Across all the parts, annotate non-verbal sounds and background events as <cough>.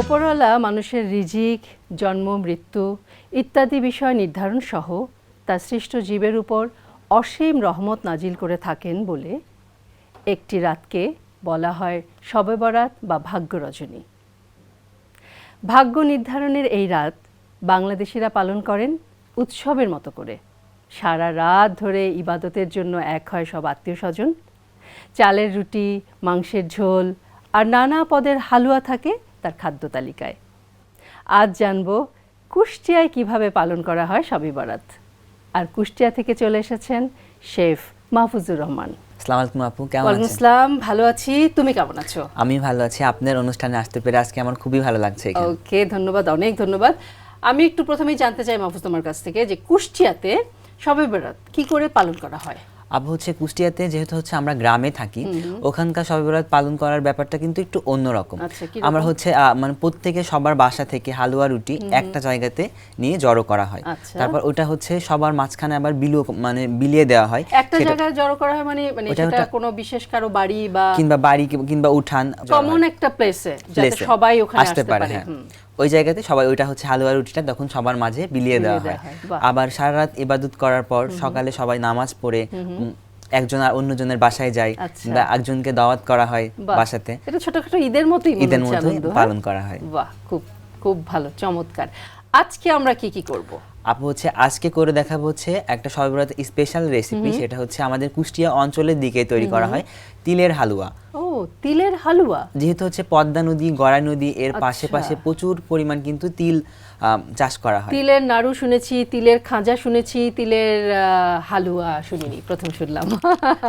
ওপরওয়ালা মানুষের রিজিক, জন্ম, মৃত্যু ইত্যাদি বিষয় নির্ধারণ সহ তার সৃষ্ট জীবের উপর অসীম রহমত নাজিল করে থাকেন বলে একটি রাতকে বলা হয় শবে বরাত বা ভাগ্য রজনী ভাগ্য নির্ধারণের এই রাত বাংলাদেশিরা পালন করেন উৎসবের মতো করে। সারা রাত ধরে ইবাদতের জন্য এক হয় সব আত্মীয় স্বজন। চালের রুটি, মাংসের ঝোল আর নানা পদের হালুয়া থাকে তার খাদ্য তালিকায়। আজ জানব কুষ্টিয়ায় কীভাবে পালন করা হয় শবে বরাত। আর কুষ্টিয়া থেকে চলে এসেছেন শেফ মাহফুজুর রহমান। আসসালামু আলাইকুম আপু কেমন আছেন? আসসালাম ভালো আছি। তুমি কেমন আছো? আমি ভালো আছি। আপনার অনুষ্ঠানে আসতে পেরে আজকে আমার খুবই ভালো লাগছে ওকে ধন্যবাদ অনেক ধন্যবাদ। আমি একটু প্রথমেই জানতে চাই মাহফুজ তোমার কাছ থেকে যে কুষ্টিয়াতে শবে বরাত কি করে পালন করা হয়? আপু হচ্ছে কুষ্টিয়াতে যেহেতু হচ্ছে আমরা গ্রামে থাকি ওখানকার সবে বরাত পালন করার ব্যাপারটা কিন্তু একটু অন্যরকম। আচ্ছা, আমরা হচ্ছে মানে প্রত্যেকে সবার বাসা থেকে হালুয়া রুটি একটা জায়গাতে নিয়ে জড়ো করা হয়। আচ্ছা। তারপর ওটা হচ্ছে সবার মাঝখানে আবার বিলু মানে বিলিয়ে দেওয়া হয়। একটা জায়গায় জড়ো করা হয় মানে মানে সেটা কোনো বিশেষ কারও বাড়ি বা কিংবা বাড়ি কিংবা উঠান কমন একটা প্লেসে যাতে সবাই ওখানে আসতে পারে হ্যাঁ। ওই জায়গাতে সবাই ওইটা হচ্ছে হালুয়া রুটিটা তখন সবার মাঝে বিলিয়ে দেওয়া হয়। আবার সারা রাত ইবাদত করার পর সকালে সবাই নামাজ পড়ে একজন আর অন্যজনের বাসায় যায় আচ্ছা। বা একজনকে দাওয়াত করা হয় বাসাতে। এটা ছোটখাটো ঈদের মতোই ঈদের আনন্দ, হ্যাঁ? পালন করা হয়। বাহ খুব খুব ভালো চমৎকার। আজকে আমরা কি কি করব? আপু হচ্ছে আজকে করে দেখাবো হচ্ছে একটা সর্বরাত স্পেশাল রেসিপি সেটা হচ্ছে আমাদের কুষ্টিয়া অঞ্চলের দিকে তৈরি করা হয় তিলের হালুয়া। ও তিলের হালুয়া? যেহেতু হচ্ছে পদ্মা নদী গড়া নদী এর পাশে আচ্ছা। পাশে প্রচুর পরিমাণ কিন্তু তিল চাষ করা হয়। তিলের নাড়ু শুনেছি তিলের খাঁজা শুনেছি তিলের হালুয়া শুনিনি প্রথম শুনলাম।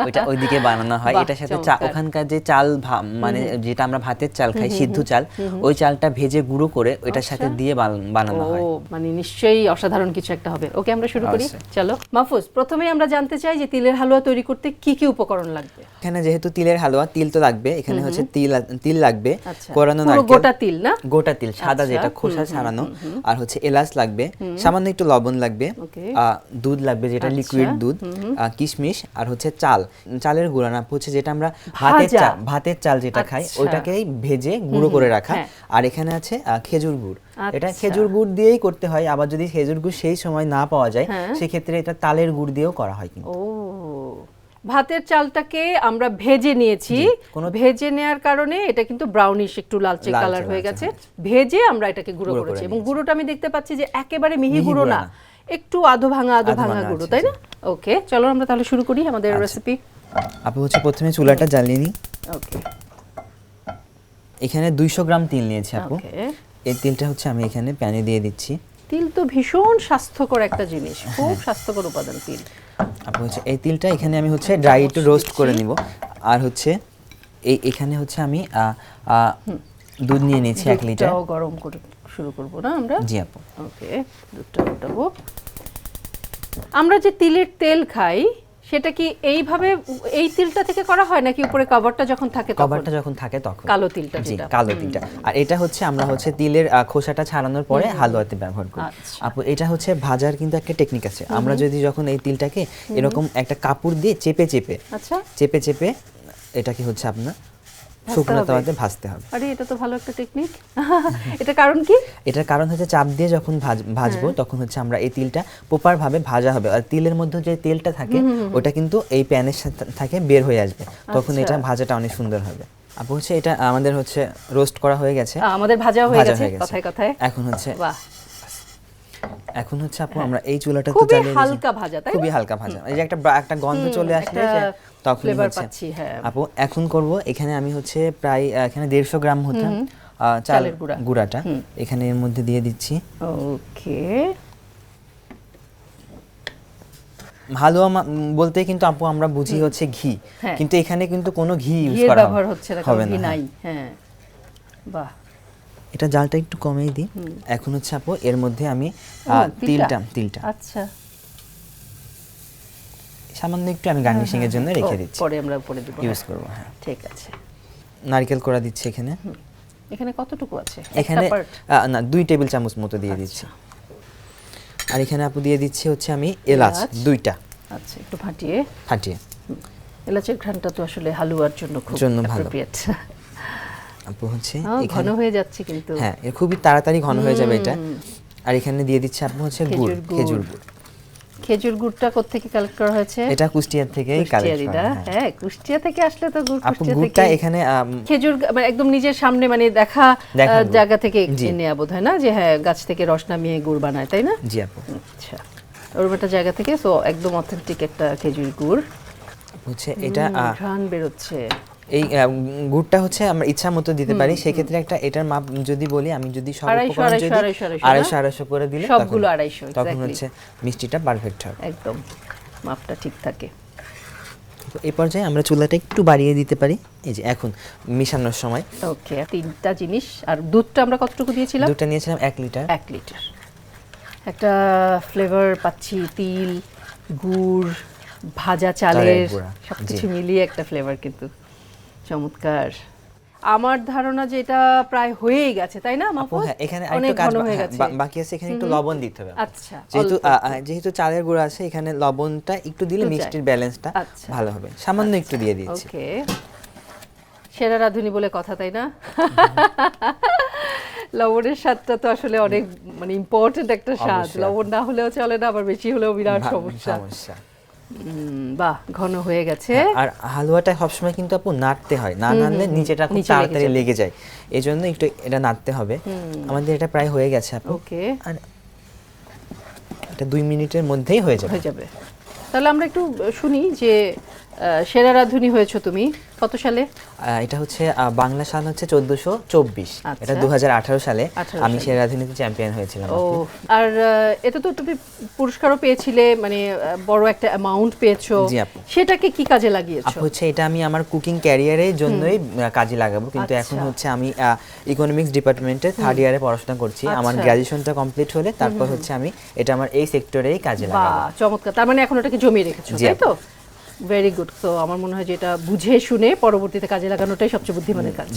ওইটা ওইদিকে বানানো হয়। এটার সাথে ওখানকার যে চাল মানে যেটা আমরা ভাতের চাল খাই সিদ্ধ চাল ওই চালটা ভেজে গুঁড়ো করে ওইটার সাথে দিয়ে বানানো হয়। মানে নিশ্চয়ই অসাধারণ কিছু একটা হবে। ওকে আমরা শুরু করি? চলো। মাহফুজ প্রথমেই আমরা জানতে চাই যে তিলের হালুয়া তৈরি করতে কি কি উপকরণ লাগবে? এখানে যেহেতু তিলের হালুয়া তিল তো লাগবে। এখানে হচ্ছে তিল তিল লাগবে। আচ্ছা। কোরানো নারকেল। গোটা তিল না? গোটা তিল সাদা আচ্ছা, যেটা খোসা ছাড়ানো। আর হচ্ছে এলাচ লাগবে সামান্য একটু লবণ লাগবে দুধ লাগবে যেটা আচ্ছা, লিকুইড দুধ কিশমিশ আর হচ্ছে চাল। চালের গুঁড়া না হচ্ছে যেটা আমরা ভাতের চাল ভাতের চাল যেটা খাই আচ্ছা। ওইটাকেই ভেজে গুঁড়ো করে রাখা। হ্যাঁ। আর এখানে আছে আহ, খেজুর গুড়। এটা আচ্ছা। খেজুর গুড় দিয়েই করতে হয় আবার যদি খেজুর গুড় সেই সময় না পাওয়া যায় হ্যাঁ। সেক্ষেত্রে এটা তালের গুড় দিয়েও করা হয় কিন্তু। ভাতের চালটাকে আমরা ভেজে নিয়েছি। ভেজে নেয়ার কারণে এটা কিন্তু ব্রাউনিশ একটু লালচে কালার হয়ে গেছে। ভেজে আমরা এটাকে গুঁড়ো করেছি। এবং গুঁড়োটা আমি দেখতে পাচ্ছি যে একেবারে মিহি গুঁড়ো না। একটু আধো ভাঙা আধো ভাঙা গুঁড়ো তাই না? ওকে চলো আমরা তাহলে শুরু করি আমাদের আচ্ছা। রেসিপি আপু হচ্ছে প্রথমে চুলাটা জ্বালিয়ে নিই। ওকে। এখানে দুইশো গ্রাম তিল নিয়েছি আপু। এই তিলটা হচ্ছে আমি এখানে প্যানে দিয়ে দিচ্ছি। তিল তো ভীষণ স্বাস্থ্যকর একটা জিনিস। খুব স্বাস্থ্যকর উপাদান তিল। আপু হচ্ছে এই তিলটা এখানে আমি হচ্ছে ড্রাই একটু রোস্ট করে নিব। আর হচ্ছে এই এখানে হচ্ছে আমি দুধ নিয়ে নিয়েছি এক লিটার। গরম করে শুরু করব না আমরা? জি আপু। ওকে দুধটা ফুটাবো আমরা যে তিলের তেল খাই সেটা কি এইভাবে এই তিলটা থেকে করা হয় নাকি উপরে কভারটা যখন থাকে তখন? কভারটা যখন থাকে তখন। কালো তিলটা জি কালো তিলটা। আর এটা হচ্ছে আমরা হচ্ছে তিলের খোসাটা ছাড়ানোর পরে হালুয়াতে ব্যবহার করি। আচ্ছা। আপু এটা হচ্ছে ভাজার কিন্তু একটা টেকনিক আছে। আমরা যদি যখন এই তিলটাকে এরকম একটা কাপড় দিয়ে চেপে চেপে আচ্ছা। চেপে চেপে এটা কি হচ্ছে আপনার শুকনো। তাওয়াতে ভাজতে হবে। আরে এটা তো ভালো একটা টেকনিক <laughs> এটা কারণ কি? এটার কারণ হচ্ছে চাপ দিয়ে যখন ভাজবো তখন হচ্ছে আমরা এই তিলটা প্রপার ভাবে ভাজা হবে। আর তিলের মধ্যে যে তেলটা থাকে ওটা কিন্তু এই প্যানের সাথে থাকে বের হয়ে আসবে। তখন আচ্ছা। এটা ভাজাটা অনেক সুন্দর হবে। আপু হচ্ছে এটা আমাদের হচ্ছে রোস্ট করা হয়ে গেছে। আমাদের ভাজা হয়ে গেছে। কথায় কথায়। এখন হচ্ছে বাহ। এখন হচ্ছে আপু আমরা এই চুলাটা তো খুবই। হালকা ভাজা, তাই খুবই হালকা ভাজা। এই যে একটা একটা গন্ধ চলে আসলে হচ্ছে। পাচ্ছি, হ্যাঁ। আপু এখন করব এখানে আমি হচ্ছে প্রায় এখানে দেড়শো গ্রাম হতো চালের গুঁড়া। গুঁড়াটা। এখানে এর মধ্যে দিয়ে দিচ্ছি। ওকে। হালুয়া বলতে কিন্তু আপু আমরা বুঝি হচ্ছে ঘি। হ্যাঁ। কিন্তু এখানে কিন্তু কোনো ঘি ইউজ করা ব্যবহার হচ্ছে না ঘি হ্যাঁ। নাই হ্যাঁ। বাহ। এটা জালটা একটু কমিয়ে দিই। এখন হচ্ছে আপু এর মধ্যে আমি? তিলটা তিলটা। আচ্ছা। সামান্য একটু আমি গার্নিশিং এর জন্য রেখে দিচ্ছি। পরে আমরা উপরে দেবো। ইউজ করব হ্যাঁ। ঠিক আছে। নারকেল করা দিচ্ছি এখানে। এখানে কতটুকু আছে? এখানে না দুই টেবিল চামচ মতো দিয়ে দিচ্ছি। আর এখানে আপু দিয়ে দিচ্ছি হচ্ছে আমি এলাচ। দুইটা। আচ্ছা একটু ফাটিয়ে। ফাটিয়ে। এলাচের ঘ্রাণটা তো আসলে হালুয়ার জন্য খুব জন্য ভালো। আপু হচ্ছে ঘন হয়ে যাচ্ছে কিন্তু। হ্যাঁ এর খুবই তাড়াতাড়ি ঘন হয়ে যাবে এটা। আর এখানে দিয়ে দিচ্ছে আপু হচ্ছে গুড়। খেজুর গুড়। খেজুর গুড় খেজুর গুড়টা কোত্থেকে কালেক্ট করা হয়েছে? এটা কুষ্টিয়ার থেকেই কালেক্ট করা হ্যাঁ। হ্যাঁ কুষ্টিয়া থেকে আসলে তো গুড় কুষ্টিয়া থেকে এখানে খেজুর মানে একদম নিজের সামনে মানে দেখা। জায়গা থেকে। নেওয়া বোধ হয় না? যে হ্যাঁ গাছ থেকে রস নামিয়ে গুড় বানায় তাই না? জি আপু। আচ্ছা। ওরকম একটা জায়গা থেকে সো একদম অথেন্টিক একটা খেজুর গুড়। হচ্ছে এটা ঘ্রাণ বেরোচ্ছে। এই গুড়টা হচ্ছে আমরা ইচ্ছা মতো দিতে পারি। সেক্ষেত্রে একটা এটার মাপ যদি বলি আমি যদি সব উপকরণ যদি আড়াইশো, আড়াইশো, না? আড়াইশো করে দিলে সবগুলো আড়াইশো, তখন হচ্ছে মিষ্টিটা পারফেক্ট হবে। একদম। মাপটা ঠিক থাকে। এই পর্যায়ে আমরা চুলাটা একটু বাড়িয়ে দিতে পারি। এই যে এখন মিশানোর সময়। ওকে তিনটা জিনিস। আর দুধটা আমরা কতটুকু দিয়েছিলাম? দুধটা নিয়েছিলাম এক লিটার। এক লিটার। একটা ফ্লেভার পাচ্ছি তিল গুড় ভাজা চালের সবকিছু মিলিয়ে একটা ফ্লেভার কিন্তু। চমৎকার। আমার ধারণা যে এটা প্রায় হয়েই গেছে তাই না মাহফুজ? হ্যাঁ এখানে আরেকটু কাজ হয়ে বাকি আছে এখানে একটু লবণ দিতে হবে আচ্ছা যেহেতু যেহেতু চালের গুঁড়ো আছে এখানে লবণটা একটু দিলে মিষ্টির ব্যালেন্সটা আচ্ছা। ভালো হবে। সামান্য একটু দিয়ে দিচ্ছি ওকে। সেরা রাঁধুনি বলে কথা তাই না? লবণের স্বাদটা তো আসলে অনেক মানে ইম্পর্টেন্ট একটা স্বাদ। লবণ না হলেও চলে না আবার বেশি হলেও বিরাট সমস্যা। সমস্যা। বাহ ঘন হয়ে গেছে। আর হালুয়াটা সবসময় কিন্তু আপু নাড়তে হয়। না নাড়লে নিচেটা খুব লেগে তাড়াতাড়ি লেগে যায়। এই জন্য একটু এটা নাড়তে হবে। আমাদের এটা প্রায় হয়ে গেছে আপু। ওকে। আর এটা দুই মিনিটের মধ্যেই হয়ে যাবে। হয়ে যাবে। তাহলে আমরা একটু শুনি যে সেরা রাঁধুনি হয়েছো তুমি। কত সালে? এটা হচ্ছে বাংলা সাল হচ্ছে চোদ্দশো চব্বিশ। আচ্ছা। এটা দু হাজার আঠারো সালে 18 আমি সালে। সে রাজনীতি চ্যাম্পিয়ন হয়েছিলাম ও আর এটা তো তুমি পুরস্কারও পেয়েছিলে মানে বড় একটা অ্যামাউন্ট পেয়েছ। সেটাকে কি কাজে লাগিয়েছো? হচ্ছে এটা আমি আমার কুকিং ক্যারিয়ারের জন্যই কাজে লাগাবো। কিন্তু এখন আচ্ছা। হচ্ছে আমি ইকোনমিক্স ডিপার্টমেন্টে থার্ড ইয়ারে পড়াশোনা করছি। আমার আচ্ছা। গ্র্যাজুয়েশনটা কমপ্লিট হলে তারপর হচ্ছে আমি এটা আমার এই সেক্টরেই কাজে লাগাবো। চমৎকার। তার মানে এখন ওটাকে জমিয়ে রেখেছো তাই তো? ভেরি গুড তো আমার মনে হয় যে এটা বুঝে শুনে পরবর্তীতে কাজে লাগানোটাই সবচেয়ে বুদ্ধিমানের কাজ।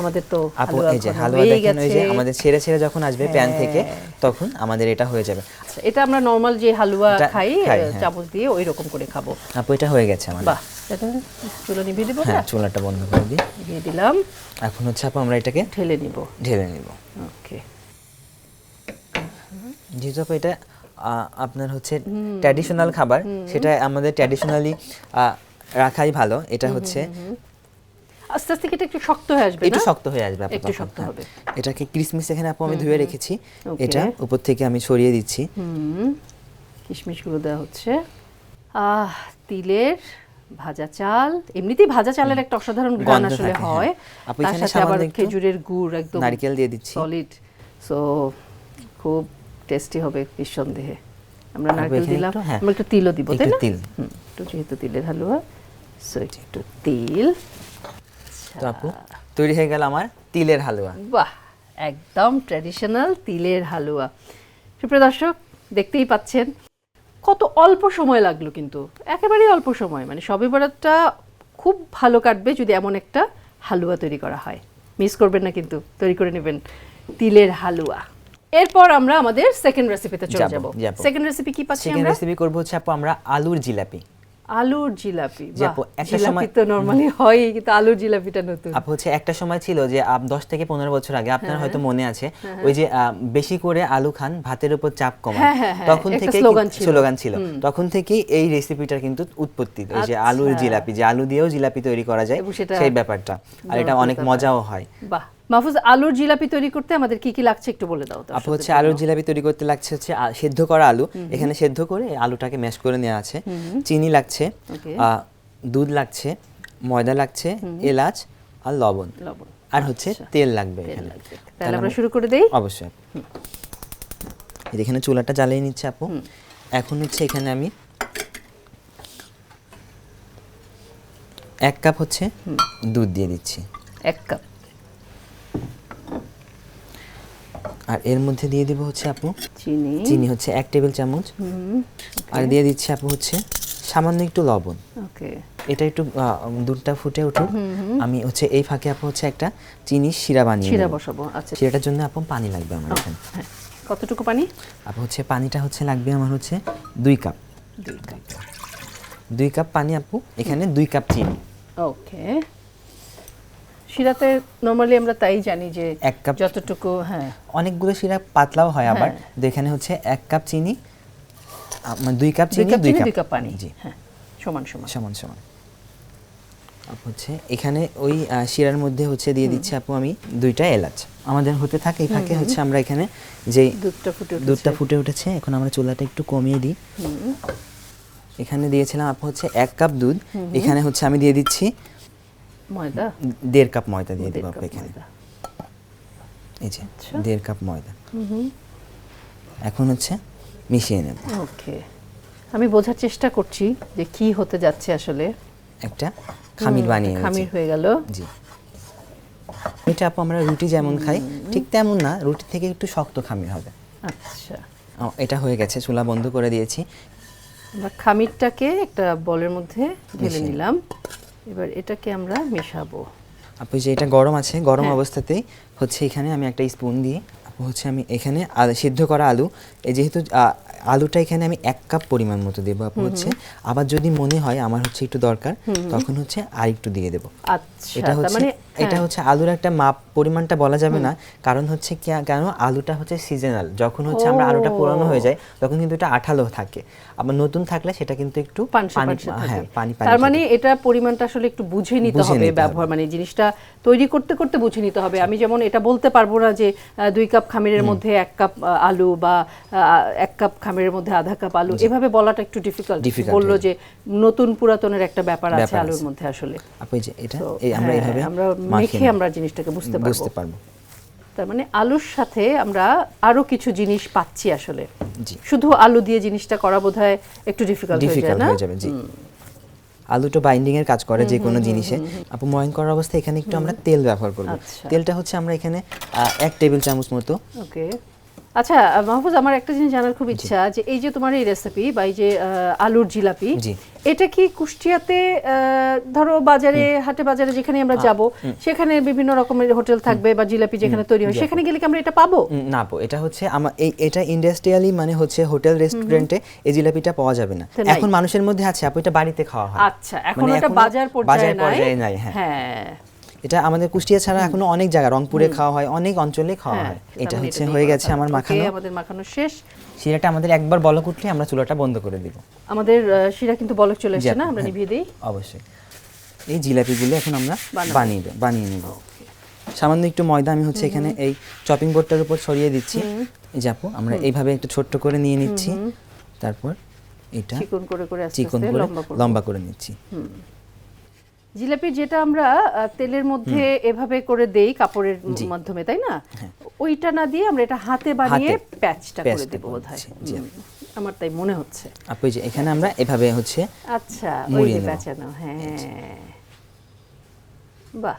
আমাদের তো আপু এই যে হালুয়া দেখেন ওই যে আমাদের ছেড়ে ছেড়ে যখন আসবে প্যান হ্যাঁ। থেকে তখন আমাদের এটা হয়ে যাবে। এটা আমরা নর্মাল যে হালুয়া খাই হ্যাঁ। চামচ দিয়ে ওই রকম করে খাব। আপু এটা হয়ে গেছে আমাদের। বাহ চুলো নিভিয়ে দিব হ্যাঁ চুলাটা বন্ধ করে দিই। দিয়ে দিলাম। এখন হচ্ছে আপু আমরা এটাকে ঢেলে নিব। ঢেলে নিব। ওকে আপু এটা আপনার হচ্ছে ট্র্যাডিশনাল খাবার সেটা আমাদের ট্র্যাডিশনালি রাখাই ভালো। এটা হচ্ছে আস্তে আস্তে এটা একটু শক্ত হয়ে আসবে একটু শক্ত হয়ে আসবে একটু শক্ত হ্যাঁ। হবে। এটাকে ক্রিসমিস এখানে আপু আমি ধুয়ে রেখেছি। এটা উপর থেকে আমি সরিয়ে দিচ্ছি। কিশমিশগুলো দেওয়া হচ্ছে। আহ তিলের ভাজা চাল। এমনিতেই ভাজা চালের একটা অসাধারণ গান গন্ধ আসলে হয়। হ্যাঁ। আপু তার এখানে সাথে আবার খেজুরের গুড় একদম নারকেল দিয়ে দিচ্ছি। সলিড সো খুব টেস্টি হবে নিঃসন্দেহে আমরা নারকেল দিলাম। হ্যাঁ। আমরা একটু তিলও দিব তাই না? তিল। একটু যেহেতু তিলের হালুয়া সো একটু তিল। তো আপু তৈরি হয়ে গেল আমার তিলের হালুয়া। বাহ একদম ট্র্যাডিশনাল তিলের হালুয়া। সুপ্রিয় দর্শক দেখতেই পাচ্ছেন কত অল্প সময় লাগল কিন্তু। একেবারেই অল্প সময় মানে সবে বরাতটা খুব ভালো কাটবে যদি এমন একটা হালুয়া তৈরি করা হয়। মিস করবেন না কিন্তু তৈরি করে নেবেন তিলের হালুয়া। এরপর আমরা আমাদের সেকেন্ড রেসিপিতে চলে যাব সেকেন্ড রেসিপি কি পাচ্ছি সেকেন্ড আমরা? রেসিপি করব হচ্ছে আপু আমরা আলুর জিলাপি। আলুর জিলাপি একটা সময়- তো নরমালি হয় কিন্তু আলুর জিলাপিটা নতুন। আপু হচ্ছে একটা সময় ছিল যে আপ দশ থেকে পনেরো বছর আগে আপনার হ্যাঁ, হয়তো মনে আছে ওই যে বেশি করে আলু খান ভাতের উপর চাপ কমান। হ্যাঁ, হ্যাঁ, হ্যাঁ, তখন থেকে স্লোগান ছিল। তখন থেকেই এই রেসিপিটার কিন্তু উৎপত্তি। ওই যে আলুর আচ্ছা। জিলাপি যে আলু দিয়েও জিলাপি তৈরি করা যায় সেই ব্যাপারটা। আর এটা অনেক মজাও হয়। বাহ। মাহফুজ আলুর জিলাপি তৈরি করতে আমাদের কি কি লাগছে একটু বলে দাও আপু হচ্ছে আলুর জিলাপি তৈরি করতে লাগছে হচ্ছে সেদ্ধ করা আলু। এখানে সেদ্ধ করে আলুটাকে ম্যাশ করে নেওয়া আছে। চিনি লাগছে. দুধ লাগছে ময়দা লাগছে এলাচ আর লবণ। লবণ। আর হচ্ছে আচ্ছা। তেল লাগবে এখানে। তাহলে আমরা শুরু করে দেই? অবশ্যই। এখানে চুলাটা জ্বালিয়ে নিচ্ছে আপু। এখন হচ্ছে এখানে আমি এক কাপ হচ্ছে দুধ দিয়ে দিচ্ছি। এক কাপ। আর এর মধ্যে দিয়ে দিব হচ্ছে আপু চিনি। চিনি হচ্ছে এক টেবিল চামচ। আর দিয়ে দিচ্ছি আপু হচ্ছে সামান্য একটু লবণ। ওকে। এটা একটু দুধটা ফুটে উঠুক। আমি হচ্ছে এই ফাঁকে আপু হচ্ছে একটা চিনি শিরা বানিয়ে শিরা বসাবো আচ্ছা। শিরাটার জন্য আপু পানি লাগবে আমার এখানে। হ্যাঁ। কতটুকু পানি? আপু হচ্ছে পানিটা হচ্ছে লাগবে আমার হচ্ছে দুই কাপ। দুই কাপ। দুই কাপ পানি আপু এখানে দুই কাপ চিনি। ওকে। শিরাতে নর্মালি আমরা তাই জানি যে এক কাপ যতটুকু হ্যাঁ। অনেকগুলো শিরা পাতলাও হয় আবার। হ্যাঁ। তো এখানে হচ্ছে এক কাপ চিনি মানে দুই কাপ চিনি দুই কাপ পানি। জি। হ্যাঁ সমান সমান। সমান সমান। আপু হচ্ছে এখানে ওই শিরার মধ্যে হচ্ছে দিয়ে দিচ্ছি আপু আমি দুইটা এলাচ। আমাদের হতে থাকে এই ফাঁকে হচ্ছে আমরা এখানে যে দুধটা ফুটে। দুধটা ফুটে উঠেছে এখন আমরা চুলাটা একটু কমিয়ে দিই। এখানে দিয়েছিলাম আপু হচ্ছে এক কাপ দুধ। এখানে হচ্ছে আমি দিয়ে দিচ্ছি ময়দা? দেড় কাপ ময়দা দিয়ে দেবো আপু কাপ এখানে। এই যে আচ্ছা। দেড় কাপ ময়দা। এখন হচ্ছে মিশিয়ে নেব। ওকে। আমি বোঝার চেষ্টা করছি যে কি হতে যাচ্ছে আসলে। একটা খামির বানিয়ে খামির হয়ে গেল। জি। এটা আপু আমরা রুটি যেমন খাই ঠিক তেমন না রুটি থেকে একটু শক্ত খামির হবে। আচ্ছা। এটা হয়ে গেছে চুলা বন্ধ করে দিয়েছি। আমরা খামিরটাকে একটা বলের মধ্যে ঢেলে নিলাম। এবার এটাকে আমরা মেশাবো। আপু যে এটা গরম আছে গরম হ্যাঁ। অবস্থাতেই হচ্ছে এখানে আমি একটা স্পুন দিয়ে আপু হচ্ছে আমি এখানে সিদ্ধ করা আলু। এই যেহেতু আলুটা এখানে আমি এক কাপ পরিমাণ মতো দেবো আপু হচ্ছে। আবার যদি মনে হয় আমার হচ্ছে একটু দরকার তখন হচ্ছে আর একটু দিয়ে দেবো। আচ্ছা। এটা হচ্ছে মানে এটা হ্যাঁ, হচ্ছে আলুর একটা মাপ পরিমাণটা বলা যাবে না। কারণ হচ্ছে কি- কেন? আলুটা হচ্ছে সিজনাল যখন হচ্ছে আমরা আলুটা পুরানো হয়ে যায় তখন কিন্তু এটা আঠালো থাকে। আবার নতুন থাকলে সেটা কিন্তু একটু পানি হ্যাঁ পানি পানি তার মানে এটা পরিমাণটা আসলে একটু বুঝে নিতে হবে ব্যবহার মানে জিনিসটা তৈরি করতে করতে বুঝে নিতে হবে। আমি যেমন এটা বলতে পারব না যে দুই কাপ খামিরের মধ্যে এক কাপ আলু বা এক কাপ খামিরের মধ্যে আধা কাপ আলু। এভাবে বলাটা একটু ডিফিকাল্ট বলল হ্যাঁ। যে নতুন পুরাতনের একটা ব্যাপার আছে আলুর মধ্যে আসলে। আপু এই যে এটা এই আমরা হ্যাঁ, এইভাবে আমরা মেখে আমরা জিনিসটাকে বুঝতে পারব। বুঝতে পারব। তার মানে আলুর সাথে আমরা আরও কিছু জিনিস পাচ্ছি আসলে। শুধু আলু দিয়ে জিনিসটা করা বোধহয় একটু ডিফিকাল্ট হয়ে যায় না? হয়ে যাবে জি। আলুটা বাইন্ডিং এর কাজ করে যে কোনো জিনিসে। আপু ময়ন করার অবস্থায় এখানে একটু আমরা তেল ব্যবহার করব। আচ্ছা। তেলটা হচ্ছে আমরা এখানে এক টেবিল চামচ মতো ওকে আচ্ছা মাহফুজ আমার একটা জিনিস জানার খুব ইচ্ছা যে এই যে তোমার এই রেসিপি বা এই যে আলুর জিলাপি এটা কি কুষ্টিয়াতে ধরো বাজারে হাটে বাজারে যেখানে আমরা যাব সেখানে বিভিন্ন রকমের হোটেল থাকবে বা জিলাপি যেখানে তৈরি হয় সেখানে গেলে কি আমরা এটা পাবো? না আপু এটা হচ্ছে আমার এই এটা ইন্ডাস্ট্রিয়ালি মানে হচ্ছে হোটেল রেস্টুরেন্টে এই জিলাপিটা পাওয়া যাবে না। এখন মানুষের মধ্যে আছে আপু এটা বাড়িতে খাওয়া হয়। আচ্ছা এখন মানে ওটা এখনও বাজার পর্যায়ে নাই। পর্যায়ে নাই হ্যাঁ। হ্যাঁ। এটা আমাদের কুষ্টিয়া ছাড়া এখনও অনেক জায়গা রংপুরে খাওয়া হয় অনেক অঞ্চলে খাওয়া হ্যাঁ হয়। এটা হচ্ছে হয়ে গেছে আমার মাখানো। আমাদের মাখানো শেষ। শিরাটা আমাদের একবার বলক উঠলে আমরা চুলাটা বন্ধ করে দিব। আমাদের শিরা কিন্তু বলক চলে এসেছে না? আমরা হ্যাঁ। নিভিয়ে দিই। অবশ্যই। এই জিলাপিগুলো এখন আমরা বানিয়ে দেব বানিয়ে নেব। সামান্য একটু ময়দা আমি হচ্ছে এখানে এই চপিং বোর্ডটার উপর ছড়িয়ে দিচ্ছি। এই যে আমরা এইভাবে একটু ছোট্ট করে নিয়ে নিচ্ছি। তারপর এটা চিকন করে করে আস্তে চিকন আস্তে করে লম্বা করে লম্বা করে নিচ্ছি। জিলাপি যেটা আমরা তেলের মধ্যে এভাবে করে দেই কাপড়ের মাধ্যমে তাই না? ওইটা না দিয়ে আমরা এটা হাতে বানিয়ে প্যাচটা করে দেব বোধহয়। আমার তাই মনে হচ্ছে। আপু যে এখানে আমরা এভাবে হচ্ছে আচ্ছা ওই যে প্যাচানো হ্যাঁ। বাহ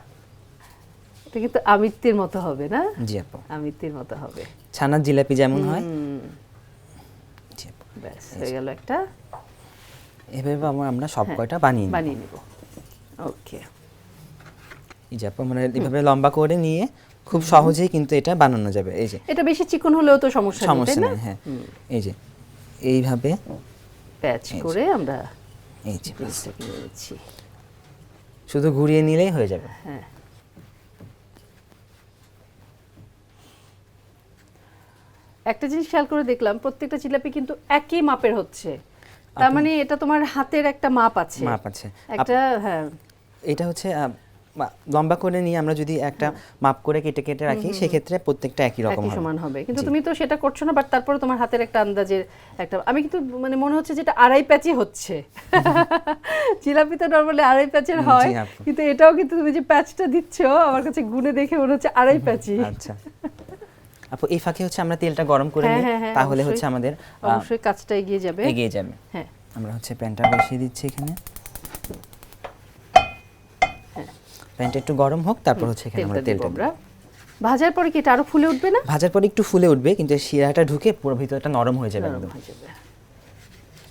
এটা কিন্তু আমিত্তির মতো হবে না? জি আপু। আমিত্তির মতো হবে। ছানার জিলাপি যেমন হয়। জি আপু। ব্যাস হয়ে গেল একটা। এভাবে আমরা আমরা সব হ্যাঁ, কয়টা বানিয়ে নিব। বানিয়ে নিব। ওকে এই যে আমরা এইভাবে লম্বা করে নিয়ে খুব সহজেই কিন্তু এটা বানানো যাবে। এই যে। এটা বেশি চিকন হলেও তো সমস্যা নেই সমস্যা নেই হ্যাঁ। এই যে এইভাবে প্যাচ করে আমরা এই যে। নিয়েছি শুধু ঘুরিয়ে নিলেই হয়ে যাবে। হ্যাঁ। একটা জিনিস খেয়াল করে দেখলাম প্রত্যেকটা জিলাপি কিন্তু একই মাপের হচ্ছে। তার মানে এটা তোমার হাতের একটা মাপ আছে। মাপ আছে। একটা হ্যাঁ। এটা হচ্ছে লম্বা করে নিয়ে আমরা যদি একটা মাপ করে কেটে কেটে রাখি সেক্ষেত্রে প্রত্যেকটা একই রকম হবে। সমান হবে। কিন্তু তুমি তো সেটা করছ না বাট তারপরে তোমার হাতের একটা আন্দাজের একটা আমি কিন্তু মানে মনে হচ্ছে যেটা আড়াই প্যাচই হচ্ছে। <laughs> জিলাপি তো নর্মালি আড়াই প্যাচের হয় কিন্তু এটাও কিন্তু তুমি যে প্যাচটা দিচ্ছ আমার কাছে গুনে দেখে মনে হচ্ছে আড়াই প্যাচই। আচ্ছা। আপু এই ফাঁকে হচ্ছে আমরা তেলটা গরম করে হ্যাঁ, নিই হ্যাঁ, হ্যাঁ, তাহলে হচ্ছে আমাদের অবশ্যই কাজটা এগিয়ে যাবে। এগিয়ে যাবে। হ্যাঁ। আমরা হচ্ছে প্যানটা বসিয়ে দিচ্ছি এখানে। প্যানটা একটু গরম হোক তারপর হচ্ছে এখানে আমরা হ্যাঁ। তেলটা আমরা ভাজার পরে কি এটা আরও ফুলে উঠবে না? ভাজার পরে একটু ফুলে উঠবে কিন্তু শিরাটা ঢুকে পুরো ভিতরটা নরম হয়ে যাবে একদম।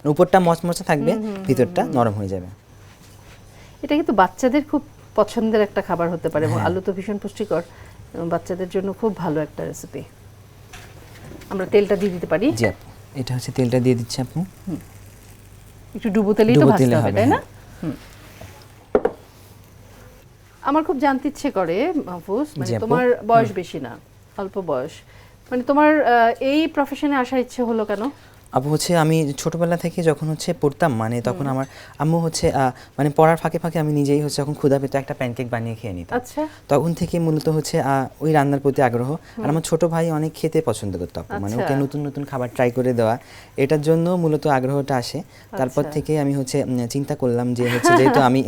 উপরটা মচমচে থাকবে ভিতরটা নরম হয়ে যাবে। এটা কিন্তু বাচ্চাদের খুব পছন্দের একটা খাবার হতে পারে হ্যাঁ। এবং আলু তো ভীষণ পুষ্টিকর এবং বাচ্চাদের জন্য খুব ভালো একটা রেসিপি আমরা তেলটা দিয়ে দিতে পারি? জি আপু এটা হচ্ছে তেলটা দিয়ে দিচ্ছি আপু একটু ডুবো তেলেই তো ভাজতে হবে, তাই না? হ্যাঁ। হুম। আমার খুব জানতে ইচ্ছে করে মাহফুজ মানে তোমার বয়স বেশি না অল্প বয়স। মানে তোমার এই প্রফেশনে আসার ইচ্ছে হলো কেন? আপু হচ্ছে আমি ছোটবেলা থেকে যখন হচ্ছে পড়তাম মানে তখন আমার আম্মু হচ্ছে মানে পড়ার ফাঁকে ফাঁকে আমি নিজেই হচ্ছে যখন ক্ষুধা পেতো একটা প্যানকেক বানিয়ে খেয়ে নিতাম। আচ্ছা। তখন থেকে মূলত হচ্ছে ওই রান্নার প্রতি আগ্রহ। আর আমার ছোট ভাই অনেক খেতে পছন্দ করতো আপু মানে আচ্ছা। ওকে নতুন নতুন খাবার ট্রাই করে দেওয়া। এটার জন্য মূলত আগ্রহটা আসে। তারপর আচ্ছা। থেকে আমি হচ্ছে চিন্তা করলাম যে হচ্ছে যেহেতু আমি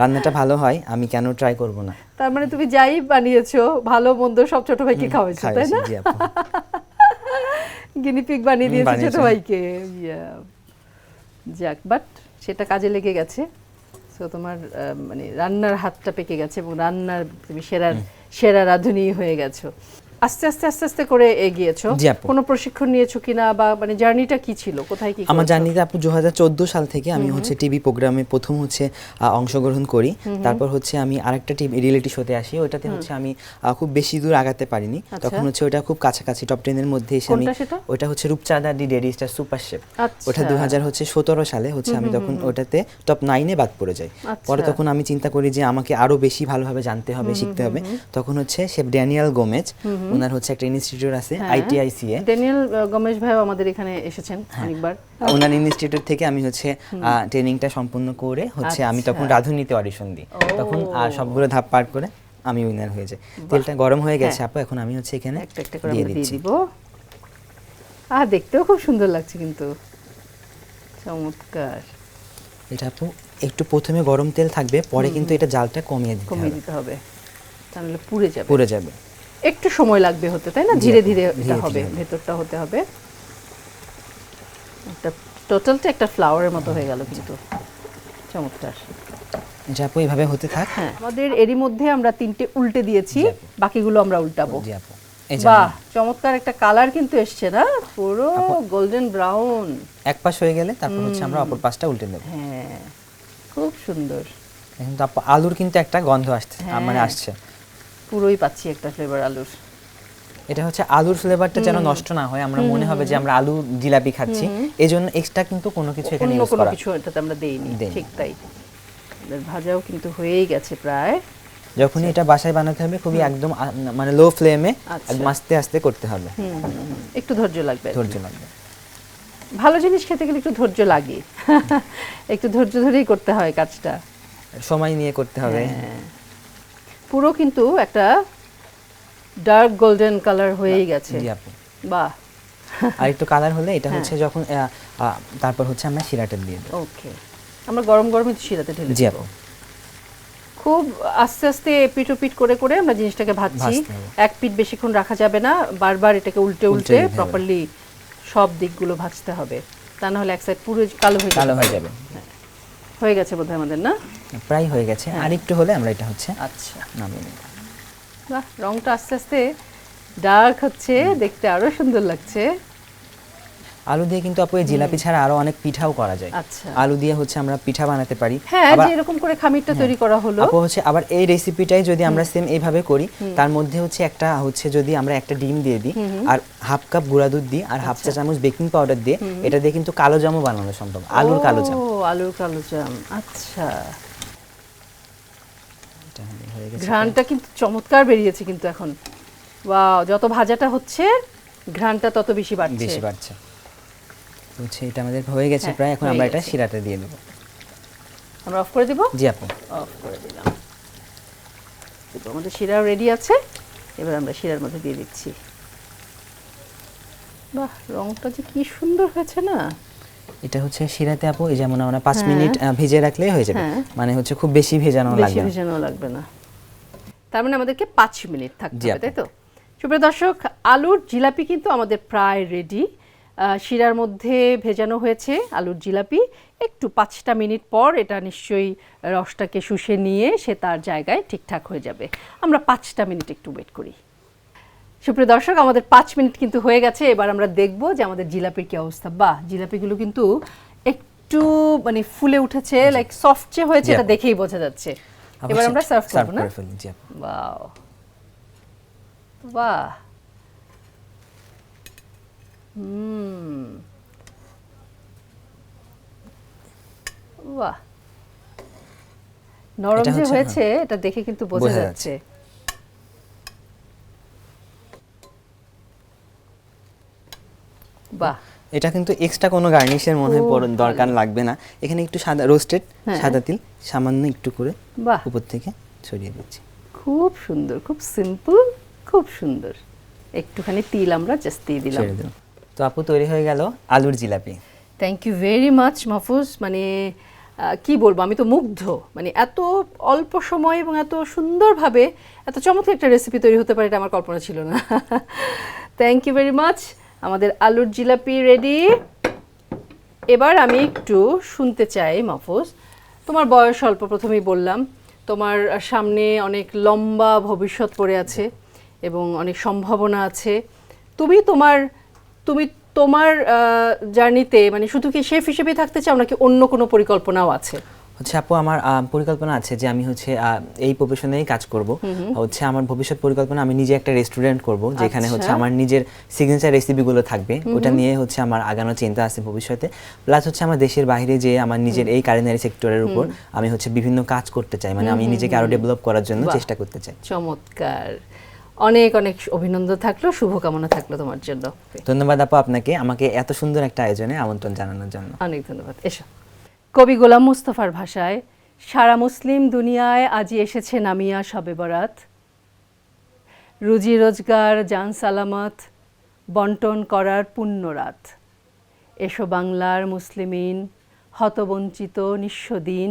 রান্নাটা ভালো হয় আমি কেন ট্রাই করব না? তার মানে তুমি যাই বানিয়েছো ভালো মন্দ সব ছোট ভাইকে খাওয়াইছো তাই না? <laughs> গিনিপিগ বানিয়ে দিয়েছে ছোট ভাইকে. যাক বাট সেটা কাজে লেগে গেছে। সো তোমার আহ, মানে রান্নার হাতটা পেকে গেছে এবং রান্নার তুমি সেরার সেরা রাঁধুনি হয়ে গেছো। আস্তে আস্তে আস্তে আস্তে করে এগিয়েছো। কোনো প্রশিক্ষণ নিয়েছো কিনা বা মানে জার্নিটা কি ছিল? কোথায় কি আমার? জার্নিতে আপু দু হাজার চোদ্দ সাল থেকে আমি হচ্ছে টিভি প্রোগ্রামে প্রথম হচ্ছে অংশগ্রহণ করি। তারপর হচ্ছে আমি আরেকটা টিভি রিয়েলিটি শোতে আসি। ওটাতে হচ্ছে আমি খুব বেশি দূর আগাতে পারিনি। আচ্ছা। তখন হচ্ছে ওটা খুব কাছাকাছি টপ টেনের মধ্যে এসে আমি ওটা হচ্ছে Rupchanda the Daily Star Super Chef. আচ্ছা। ওটা দু হাজার হচ্ছে সতেরো সালে হচ্ছে আমি তখন ওটাতে টপ নাইনে বাদ পড়ে যাই। পরে আচ্ছা। তখন আমি চিন্তা করি যে আমাকে আরও বেশি ভালোভাবে জানতে হবে শিখতে হবে। তখন হচ্ছে শেফ ড্যানিয়েল গোমেজ। ওনার হচ্ছে একটা ইনস্টিটিউট আছে হ্যাঁ। আইটিআইসিএ ড্যানিয়েল গমেশ ভাই আমাদের এখানে এসেছেন হ্যাঁ। অনেকবার। ওনার ইনস্টিটিউট থেকে আমি হচ্ছে ট্রেনিংটা সম্পূর্ণ করে হচ্ছে আমি তখন আচ্ছা। রাঁধুনিতে অডিশন দিই। তখন সবগুলো ধাপ পার করে আমি উইনার হয়ে যাই। তেলটা গরম হয়ে গেছে হ্যাঁ। আপু এখন আমি হচ্ছে এখানে একটা একটা করে দিয়ে দিব। আহ দেখতেও খুব সুন্দর লাগছে কিন্তু। চমৎকার। এটা আপু একটু প্রথমে গরম তেল থাকবে পরে কিন্তু এটা জালটা কমিয়ে দিতে হবে। কমিয়ে দিতে হবে। তাহলে পুড়ে যাবে। পুড়ে যাবে। একটু সময় লাগবে হতে তাই না? ধীরে ধীরে এটা হবে। ভেতরটা হতে হবে। একটা টোটালটা একটা ফ্লাওয়ারের মতো হয়ে গেল কিন্তু। চমৎকার। এটা আপু এইভাবে হতে থাক। হ্যাঁ আমাদের এরই মধ্যে আমরা তিনটে উল্টে দিয়েছি। বাকিগুলো আমরা উল্টাবো। জি আপু। এই যে বাহ চমৎকার একটা কালার কিন্তু এসছে না? পুরো গোল্ডেন ব্রাউন। এক পাশ হয়ে গেলে তারপর হচ্ছে আমরা অপর পাশটা উল্টে দেবো হ্যাঁ খুব সুন্দর। এখন তো আলুর কিন্তু একটা গন্ধ আসছে মানে হ্যাঁ। আসছে। পুরোই পাচ্ছি একটা ফ্লেভার আলুর। এটা হচ্ছে আলুর ফ্লেভারটা যেন নষ্ট না হয় আমরা মনে হবে যে আমরা আলু জিলাপি খাচ্ছি। এই জন্য এক্সট্রা কিন্তু কোনো কিছু এখানে ইউজ করা কিছু এটাতে আমরা দেইনি। ঠিক তাই। ভাজাও কিন্তু হয়েই গেছে প্রায়। যখনই এটা বাসায় বানাতে হবে খুবই একদম মানে লো ফ্লেমে আচ্ছা। একদম আস্তে আস্তে করতে হবে। একটু ধৈর্য লাগবে ধৈর্য লাগবে। ভালো জিনিস খেতে গেলে একটু ধৈর্য লাগে। <laughs> একটু ধৈর্য ধরেই করতে হয় কাজটা। সময় নিয়ে করতে হবে। হ্যাঁ। পুরো কিন্তু একটা ডার্ক গোল্ডেন কালার হয়েই গেছে। বাহ। <laughs> আর একটু কালার হলে এটা হ্যাঁ। হচ্ছে যখন তারপর হচ্ছে আমরা শিরাটা দিয়ে দেবো। ওকে আমরা গরম গরমই শিরাতে ঢেলে জি। আপু। খুব আস্তে আস্তে এপিট পিট করে করে আমরা জিনিসটাকে ভাজছি। এক পিঠ বেশিক্ষণ রাখা যাবে না বারবার এটাকে উল্টে উল্টে। প্রপারলি সব দিকগুলো ভাজতে হবে। তা না হলে এক সাইড পুরো কালো হয়ে কালো হয়ে। যাবে। হয়ে গেছে বোধহয় আমাদের না? প্রায় হয়ে গেছে। হ্যাঁ। আর একটু হলে আমরা এটা হচ্ছে আচ্ছা। নামিয়ে নেব। বাহ রংটা আস্তে আস্তে ডার্ক হচ্ছে দেখতে আরও সুন্দর লাগছে। আলু দিয়ে কিন্তু আপু এই জিলাপি ছাড়া আরও অনেক পিঠাও করা যায়। আচ্ছা। আলু দিয়ে হচ্ছে আমরা পিঠা বানাতে পারি। হ্যাঁ যে এরকম করে খামিরটা তৈরি করা হলো। আপু হচ্ছে আবার এই রেসিপিটাই যদি আমরা সেম এইভাবে করি তার মধ্যে হচ্ছে একটা হচ্ছে যদি আমরা একটা ডিম দিয়ে দিই আর হাফ কাপ গুঁড়া দুধ দিই আর হাফ চা চামচ বেকিং পাউডার দিয়ে এটা দিয়ে কিন্তু কালো জামও বানানো সম্ভব আলুর কালো জাম। ও আলুর কালো জাম আচ্ছা। হয়ে গেছে ঘ্রাণটা কিন্তু চমৎকার বেরিয়েছে কিন্তু এখন। ওয়াও যত ভাজাটা হচ্ছে ঘ্রাণটা তত বেশি বাড়ছে। বেশি বাড়ছে। হচ্ছে এটা আমাদের হয়ে গেছে হ্যাঁ, প্রায়। এখন আমরা এটা দিয়ে দেবো। আমরা অফ করে দিব? জি আপু। অফ করে দিলাম। আমাদের শিরাও রেডি আছে। এবার আমরা শিরার মধ্যে দিয়ে দিচ্ছি। বাহ রংটা যে কি সুন্দর হয়েছে না? এটা হচ্ছে শিরাতে আপু এই যেমন আমরা পাঁচ হ্যাঁ। মিনিট ভেজে রাখলেই হয়ে যাবে। হ্যাঁ। মানে হচ্ছে খুব বেশি ভেজানো বেশি লাগবে। ভেজানো লাগবে না। তার মানে আমাদেরকে পাঁচ মিনিট থাকতে হবে তাই তো? সুপ্রিয় দর্শক আলুর জিলাপি কিন্তু আমাদের প্রায় রেডি শিরার মধ্যে ভেজানো হয়েছে আলুর জিলাপি। একটু পাঁচটা মিনিট পর এটা নিশ্চয়ই রসটাকে শুষে নিয়ে সে তার জায়গায় ঠিকঠাক হয়ে যাবে। আমরা পাঁচটা মিনিট একটু ওয়েট করি। সুপ্রিয় দর্শক আমাদের পাঁচ মিনিট কিন্তু হয়ে গেছে। এবার আমরা দেখব যে আমাদের জিলাপির কি অবস্থা। বাহ জিলাপিগুলো কিন্তু একটু মানে ফুলে উঠেছে লাইক সফট যে হয়েছে এটা দেখেই বোঝা যাচ্ছে। এবার আমরা সার্ভ করব না। ওয়াও। বাহ। হুম। বাহ। নরম যে হয়েছে এটা দেখে কিন্তু বোঝা যাচ্ছে। বাহ। এটা কিন্তু এক্সট্রা কোনো গার্নিশের মনে হয় দরকার লাগবে না। এখানে একটু সাদা রোস্টেড হ্যাঁ। সাদা তিল সামান্য একটু করে উপর থেকে ছড়িয়ে দিচ্ছি। খুব সুন্দর খুব সিম্পল খুব সুন্দর। একটুখানি তিল আমরা জাস্ট দিয়ে দিলাম। তো আপু তৈরি হয়ে গেল আলুর jalebi. Thank you very much Mahfuz. মানে কি বলব আমি তো মুগ্ধ। মানে এত অল্প সময় এবং এত সুন্দরভাবে এত চমৎকার একটা রেসিপি তৈরি হতে পারে এটা আমার কল্পনা ছিল না। থ্যাংক ইউ ভেরি মাচ আমাদের আলুর জিলাপি রেডি এবার আমি একটু শুনতে চাই, মাহফুজ। তোমার বয়স অল্প, প্রথমেই বললাম। তোমার সামনে অনেক লম্বা ভবিষ্যৎ পড়ে আছে এবং অনেক সম্ভাবনা আছে। তুমি তোমার তুমি তোমার জার্নিতে মানে শুধু কি শেফ হিসেবেই থাকতে চাও নাকি অন্য কোনো পরিকল্পনাও আছে? হচ্ছে আপু আমার পরিকল্পনা আছে যে আমি হচ্ছে এই প্রফেশনেই কাজ করব। হচ্ছে আমার ভবিষ্যৎ পরিকল্পনা আমি নিজে একটা রেস্টুরেন্ট করব যেখানে হচ্ছে আচ্ছা। আমার নিজের সিগনেচার রেসিপিগুলো থাকবে। ওটা নিয়ে হচ্ছে আমার আগানো চিন্তা আছে ভবিষ্যতে। প্লাস হচ্ছে আমার দেশের বাইরে যে আমার নিজের এই কারিনারি সেক্টরের উপর আমি হচ্ছে বিভিন্ন কাজ করতে চাই। মানে আমি নিজেকে আরও ডেভেলপ করার জন্য চেষ্টা করতে চাই। চমৎকার। অনেক অনেক অভিনন্দন থাকল। শুভকামনা থাকল তোমার জন্য। ধন্যবাদ আপু আপনাকে। আমাকে এত সুন্দর একটা আয়োজনে আমন্ত্রণ জানানোর জন্য। অনেক ধন্যবাদ। এসো। কবি গোলাম মুস্তফার ভাষায়, সারা মুসলিম দুনিয়ায় আজি এসেছে নামিয়া শবে বরাত। রুজি রোজগার, জান সালামত, বন্টন করার পুণ্য রাত। এসো বাংলার মুসলিমিন, হতবঞ্চিত নিঃস্ব দিন।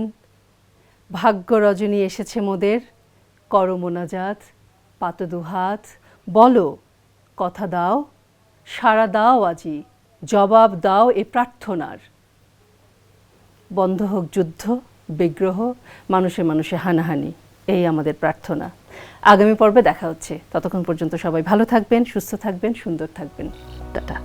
ভাগ্য রজনী এসেছে মোদের করমোনাজাত পাত দুহাত বলো, কথা দাও, সাড়া দাও আজি, জবাব দাও এ প্রার্থনার। বন্ধ হোক যুদ্ধ, বিগ্রহ, মানুষে মানুষে হানাহানি, এই আমাদের প্রার্থনা। আগামী পর্বে দেখা হচ্ছে। ততক্ষণ পর্যন্ত সবাই ভালো থাকবেন, সুস্থ থাকবেন, সুন্দর থাকবেন। টাটা।